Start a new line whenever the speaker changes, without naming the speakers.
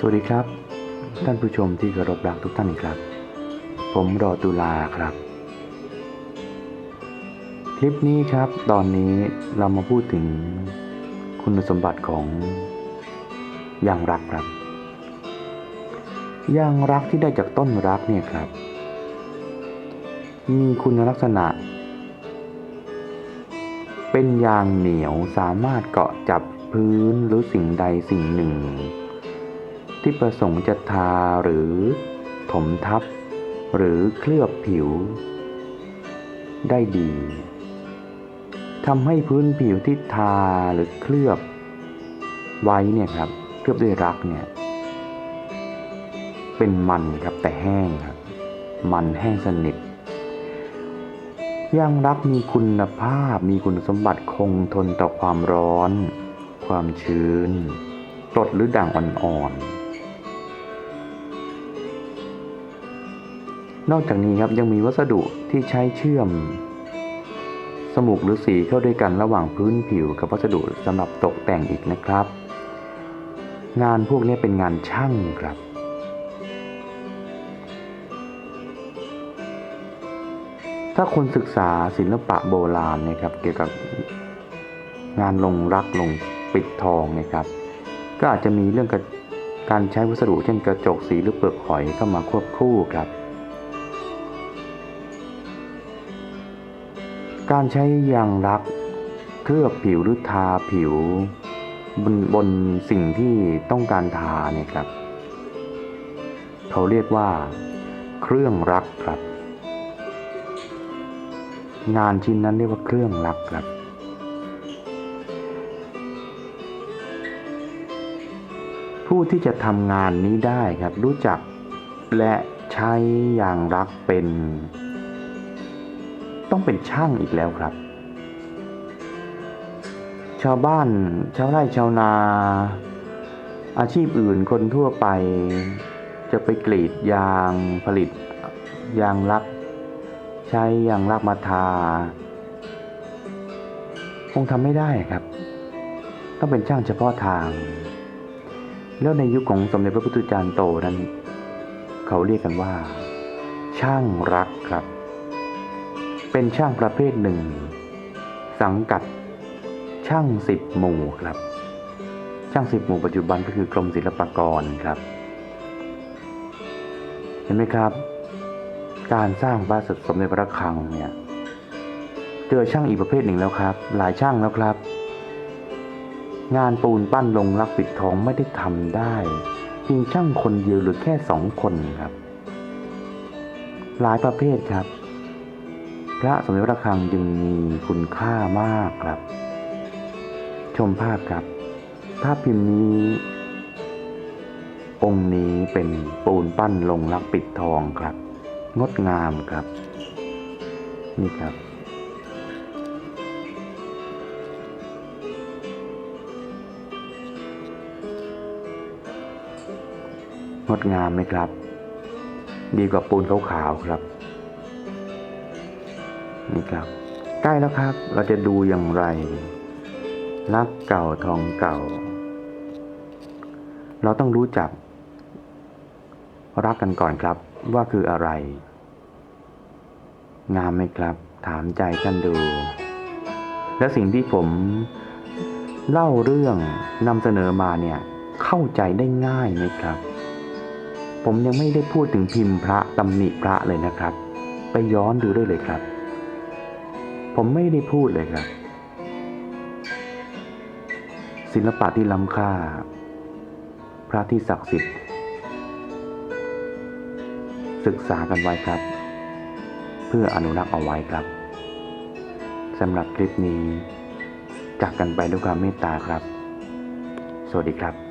สวัสดีครับ ท่านผู้ชมที่เคารพรักทุกท่านครับ ผมรอตุลาครับ คลิปนี้ครับ ตอนนี้เรามาพูดถึงคุณสมบัติของยางรักครับยางรักที่ได้จากต้นรักเนี่ยครับ มีคุณลักษณะ เป็นยางเหนียวสามารถเกาะจับพื้นหรือสิ่งใดสิ่งหนึ่ง ที่ประสงค์จะทาหรือถมทับ หรือเคลือบผิว ได้ดีทำให้พื้นผิวที่ทาหรือเคลือบไว้เนี่ยครับ เคลือบด้วยรักเนี่ย เป็นมันครับแต่แห้งครับ มันแห้งสนิทยางรักมีคุณภาพมีคุณสมบัติคงทนต่อความร้อน ความชื้นกรดหรือด่างอ่อนๆ นอกจากนี้ครับยังมีวัสดุที่ใช้เชื่อม สมุกหรือสีเข้าด้วยกันระหว่างพื้นผิวกับวัสดุสำหรับตกแต่งอีกนะครับ งานพวกนี้เป็นงานช่างครับถ้าคนศึกษาศิลปะโบราณนี่ยครับเกี่ยวกับงานลงรักลงปิดทองนะครับ ก็อาจจะมีเรื่องการใช้วัสดุเช่นกระจกสีหรือเปลือกหอยเข้ามาควบคู่ครับ การใช้ยางรัก เคลือบผิวหรือทาผิว บนบนสิ่งที่ต้องการทาเนี่ยครับ เขาเรียกว่า เครื่องรักครับ งานชิ้นนั้นเรียกว่าเครื่องรักครับผู้ที่จะทำงานนี้ได้ครับรู้จักและใช้ยางรักเป็น ต้องเป็นช่างอีกแล้วครับ ชาวบ้านชาวไร่ชาวนา อาชีพอื่นคนทั่วไป จะไปกรีดยางผลิตยางรัก ใช้ยางรักมาทา คงทำไม่ได้ครับ ต้องเป็นช่างเฉพาะทาง แล้วในยุคของสมเด็จพระพุทธจารย์โตนั้น เขาเรียกกันว่า ช่างรักครับ เป็นช่างประเภทหนึ่ง สังกัดช่างสิบหมู่ครับ ช่างสิบหมู่ปัจจุบันก็คือกรมศิลปากรครับ เห็นไหมครับ การสร้างพระสมเด็จพระคลังเนี่ยเจอช่างอีกประเภทหนึ่งแล้วครับ หลายช่างแล้วครับ งานปูนปั้นลงรักปิดทองไม่ได้ทำได้เพียงช่างคนเดียวหรือแค่สองคนครับ หลายประเภทครับ พระสมเด็จพระคลังจึงมีคุณค่ามากครับ ชมภาพครับ ภาพพิมพ์นี้ องค์นี้เป็นปูนปั้นลงรักปิดทองครับ งดงามครับ นี่ครับงดงามไหมครับ ดีกว่าปูนขาวๆครับ นี่ครับ ใกล้แล้วครับ เราจะดูอย่างไร รักเก่าทองเก่า เราต้องรู้จัก รักกันก่อนครับว่าคืออะไร งามไหมครับ ถามใจท่านดู และสิ่งที่ผมเล่าเรื่องนำเสนอมาเนี่ย เข้าใจได้ง่ายไหมครับ ผมยังไม่ได้พูดถึงพิมพ์พระตำหนิพระเลยนะครับ ไปย้อนดูได้เลยครับ ผมไม่ได้พูดเลยครับ ศิลปะที่ล้ำค่า พระที่ศักดิ์สิทธิ์ ศึกษากันไว้ครับ เพื่ออนุรักษ์เอาไว้ครับสำหรับคลิปนี้ จากกันไปด้วยความเมตตาครับ สวัสดีครับ